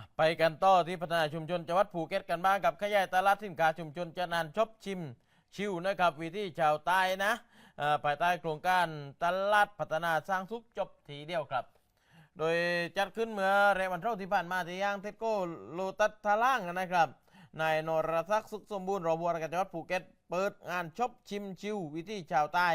อะไปกันต่อที่พัฒนาชุมชนจังหวัดภูเก็ตกันบ้างกับขยายตลาดสินค้าชุมชนจะนานชบชิมชิวนะครับวิธีชาวใต้นะภายใต้โครงการตลาดพัฒนาสร้างสุขจบทีเดียวครับ โดยจัดขึ้นเมื่อเรวันเท่าที่ผ่านมาที่ย่างเทสโก้โลตัสทาล่างนะครับนายนรศักดิ์สุขสมบูรณ์รองผู้ว่าการจังหวัดภูเก็ตเปิดงานชบชิมชิววิธีชาวใต้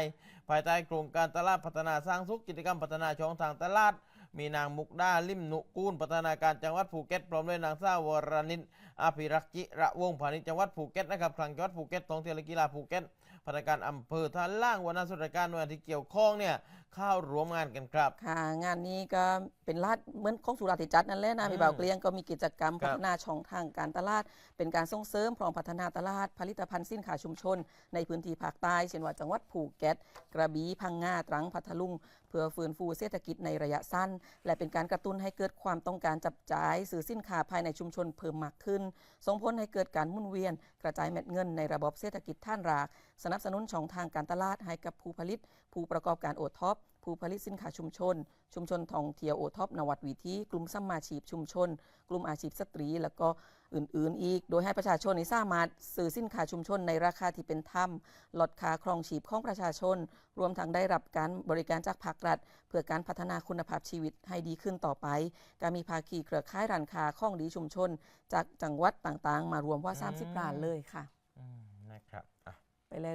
ภายใต้โครงการตลาดพัฒนาสร้างสุขกิจกรรมพัฒนาช่องทางตลาด มีนางมุกดาลิมนุกูลพัฒนาการจังหวัดภูเก็ตพร้อมด้วยนางสาววรนินอภิรักษ์จิระวงพาณิชย์จังหวัดภูเก็ตนะครับคลังจังหวัดภูเก็ตท่องเที่ยวและกีฬาภูเก็ตพัฒนาการอำเภอท่าล่างวันนั้นสุรการหน่วยที่เกี่ยวข้องเนี่ย เข้ารวมงานกันครับ ค่ะ งานนี้ก็เป็นลาดเหมือนของสุราษฎร์ที่จัดนั่นแหละนะอืมพี่บ่าวเกลียงก็มีกิจกรรมครัพับฒนาช่องทางการตลาด เป็นการส่งเสริมพร้อมพัฒนาตลาดผลิตภัณฑ์สินค้าชุมชน ในพื้นที่ภาคใต้เช่นว่าจังหวัดภูเก็ตกระบี่พังงาตรังพัทลุง เพื่อฟื้นฟูเศรษฐกิจในระยะสั้น และเป็นการกระตุ้นให้เกิดความต้องการจับจ่ายสื่อสินค้าภายในชุมชนเพิ่มมากขึ้น ส่งผลให้เกิดการหมุนเวียน กระจายเม็ดเงินในระบบเศรษฐกิจท่านราก สนับสนุนช่องทางการตลาดให้กับผู้ผลิต ผู้ประกอบการโอท็อปผู้ผลิตสินค้าชุมชน ชุมชนท่องเที่ยวโอท็อปนวัดวิธีกลุ่มสัมมาชีพชุมชน กลุ่มอาชีพสตรี แล้วก็อื่นๆ อีก โดยให้ประชาชนนี่สามารถซื้อสินค้าชุมชนในราคาที่เป็นธรรมลดค่าครองชีพของประชาชน รวมทั้งได้รับการบริการจากภาครัฐ เพื่อการพัฒนาคุณภาพชีวิตให้ดีขึ้นต่อไปการมีภาคีเครือข่ายร้านค้าข้องดีชุมชน จากจังหวัดต่างๆ มารวมว่าอืม30ล้านเลยค่ะอืมนะครับอะไปเลย